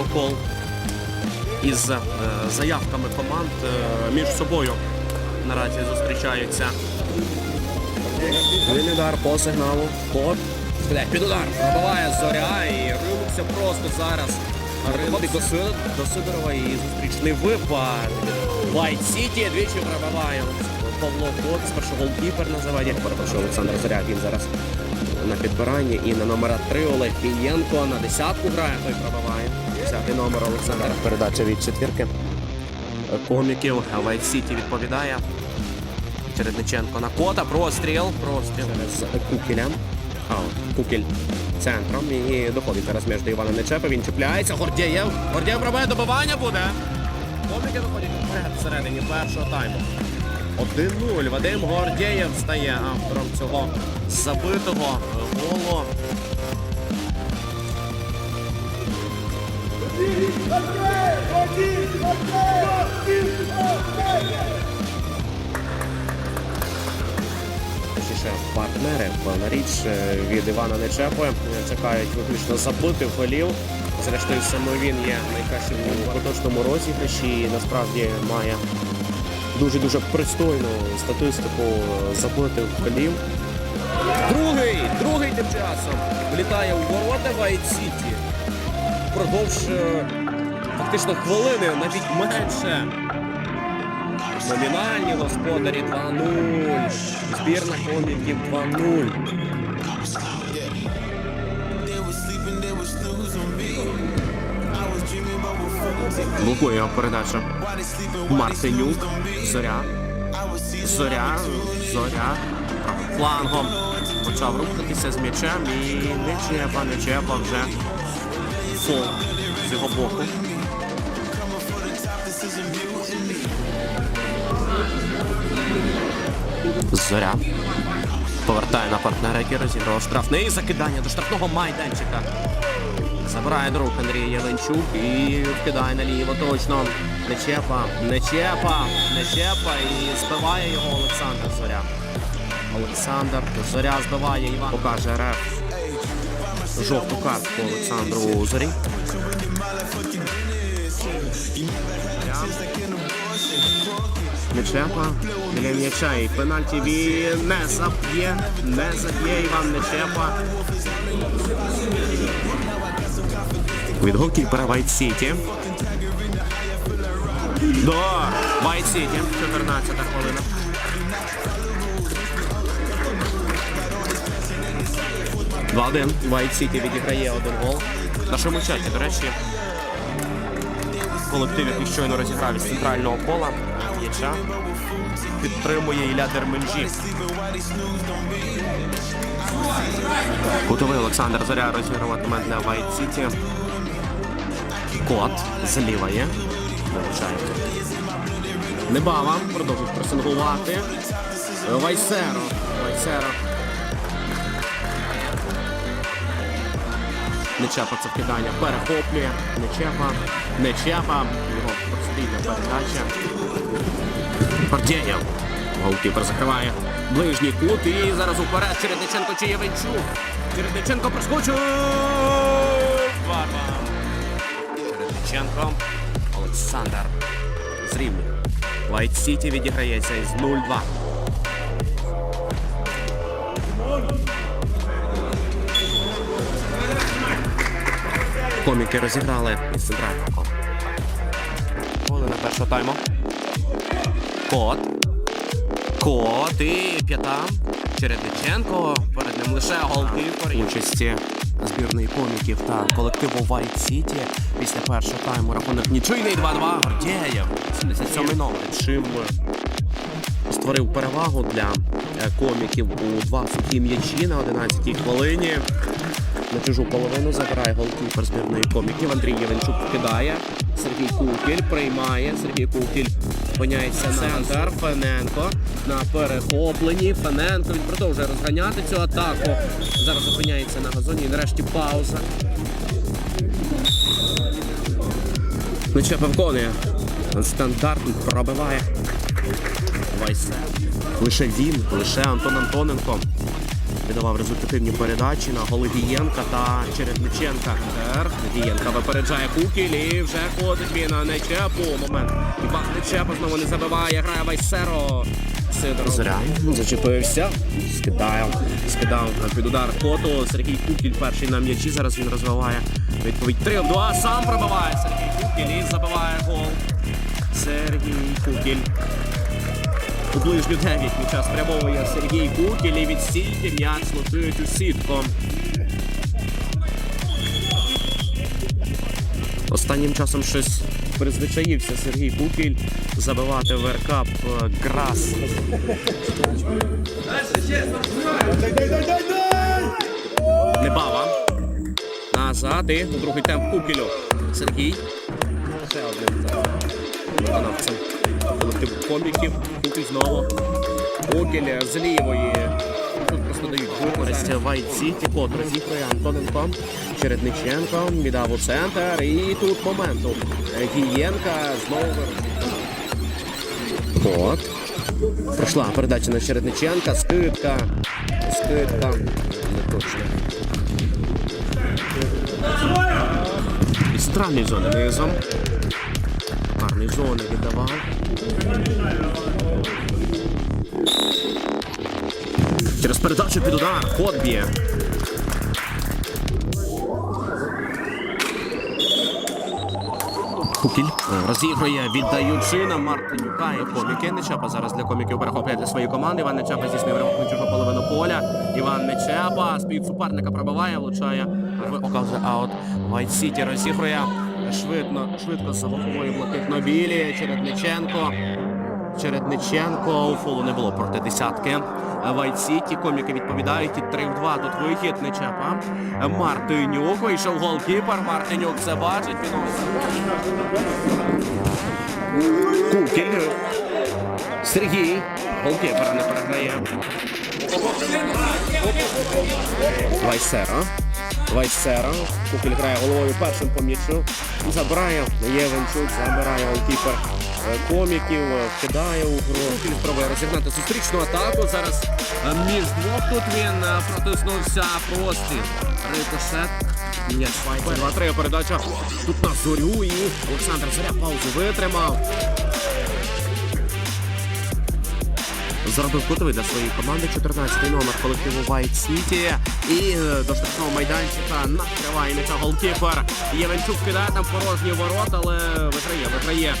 протокол із е, заявками команд е, між собою наразі зустрічаються. Він удар по сигналу. Блядь, під удар. Пробиває зоря і ринувся просто зараз. Ходить до, Сидор, до Сидорова і зустрічний випад. Вайт Сіті двічі пробиває. Павло Кот, спершу голкіпер називає. Я перепрошую Олександр Зоря, він зараз на підбиранні. І на номера 3 Олег Пієнко на десятку грає, той пробиває. Десятий номер Олександр. Передача від четвірки. Коміків Вайт Сіті відповідає. Чередниченко на кота. Простріл. Простріл з Кукілем. А, Кукіль центром. І доходить зараз між до Івана Нечепа. Він чіпляється. Гордєєв. Гордєєв пробує добивання буде. Коміки виходять вперед всередині першого тайму. 1-0. Вадим Гордєєв стає автором цього забитого голу. Партнери, певна річ е, від Івана Нечепи е, чекають виключно забитих голів. Зрештою, саме він є найкращим у поточному розіграші і насправді має дуже-дуже пристойну статистику забитих голів. Другий, другий тим часом влітає у ворота Вайт Сіті. Впродовж е, фактично хвилини, навіть менше. Номінальні господарі 2-0. Збірна коміків 2-0. They was sleeping, they was snooze on me. I was dreaming about what fools and Блокує передача. snoozed on me. Зоря. Зоря. Зоря. Флангом. Почав рухатися з м'ячем і не чепа, не чепа вже. Фол з його боку. Зоря. Повертає на партнера, який розіграв штрафний закидання до штрафного майданчика. Забирає до рук Андрій Яленчук і вкидає наліво точно. Нечепа, нечепа, нечепа і збиває його Олександр Зоря. Олександр Зоря збиває Іван. Покаже реф. Жовту картку Олександру Зорі. Нечепа біля м'яча і пенальті він не заб'є, не заб'є Іван Нечепа. Від голкіпера Вайт Сіті. До Вайт Сіті. 14 хвилина. Два один. Вайт Сіті відіграє один гол. В нашому чаті, до речі, колектив, який щойно розіграв із центрального пола м'яча, підтримує Ілля Дерменжі. Кутовий Олександр Зоря розігруватиме для Вайт Сіті. Кот зліва є. Небава продовжують пресингувати. Вайсеро. Вайсеро. Нечепа це вкидання перехоплює. Нечепа. Нечепа. Його прострільна передача. Гордєєв. Голкіпер закриває ближній кут і зараз уперед Чередниченко чи Євенчук. Чередниченко проскочив. Чередниченко. Олександр. Зрівнює. Вайт Сіті відіграється із 0-2. Коміки розіграли із центрального. Хвилина першого тайму. Кот. Кот і п'ята. Чередниченко. Перед ним лише голкіпер. Участі збірної коміків та колективу White City. Після першого тайму рахунок нічийний 2-2. Гордєєв. 77 номер. Чим створив перевагу для е, коміків у два сухі м'ячі на 11-й хвилині. На чужу половину забирає голкіпер збірної коміків. Андрій Євенчук вкидає. Сергій Кукіль приймає. Сергій Кукіль опиняється на центр. Фененко на перехопленні. Фененко він продовжує розганяти цю атаку. Зараз опиняється на газоні. Нарешті пауза. Нечепа виконує. Стандарт пробиває. Вайсе. Лише він, лише Антон Антоненко віддавав результативні передачі на Голигієнка та Чередниченка. Тепер Гієнка випереджає Кукіль і вже ходить він на Нечепу. Момент. Іван Нечепа знову не забиває, грає Вайсеро. Сидоров. Зря. Зачепився. Скидає. Скидав під удар коту. Сергій Кукіль перший на м'ячі. Зараз він розвиває відповідь 3 в 2. Сам пробиває Сергій Кукіль і забиває гол. Сергій Кукіль. У ближню 9 м'яча спрямовує Сергій Кукіль і від стійки м'яч летить у сітку. Останнім часом щось призвичаївся Сергій Кукіль забивати в РК Грас. Небава. Назад і другий темп Кукілю. Сергій. Ще один виконавцем колективу коміків. Кукіль знову. Кукіль з лівої. Тут просто дають використь Вайт Сіті. Кот розігрує Антоненко. Чередниченко віддав у центр. І тут моменту. Гієнка знову От. Пройшла передача на Чередниченка. Скидка. Скидка. Не точно. Із странної зони низом. Гарний зони віддавав. Через передачу під удар. Ход б'є. Кукіль е, розігрує, віддаючи на Мартинюка і коміки. Нечапа зараз для коміків перехоплює для своєї команди. Іван Нечапа здійснив ремонт на чужу половину поля. Іван Нечапа з-під суперника пробиває, влучає в показує аут. Вайт Сіті розігрує швидко, швидко з бокової блакитно-білі. Чередниченко. Чередниченко. У фолу не було проти десятки. Вайт Сіті. Коміки відповідають. І 3 в 2. Тут вихід Нечапа. Мартинюк. Вийшов голкіпер. Мартинюк це бачить. Кукіль. Сергій. Голкіпер не переграє. Вайсера. Вайсера. Кукіль грає головою першим по м'ячу. Забирає. Євенчук забирає голкіпер коміків, е, кидає у гру. Спробує розігнати зустрічну атаку. Зараз е, між двох тут він е, протиснувся простір. Рикошет. М'яч Вайсер. 2-3 передача. Тут на зорю і Олександр Зоря паузу витримав. Зробив кутовий для своєї команди 14-й номер колективу White City. І е, до штрафного майданчика накриває м'яча голкіпер. Євенчук кидає там порожні ворот, але виграє, виграє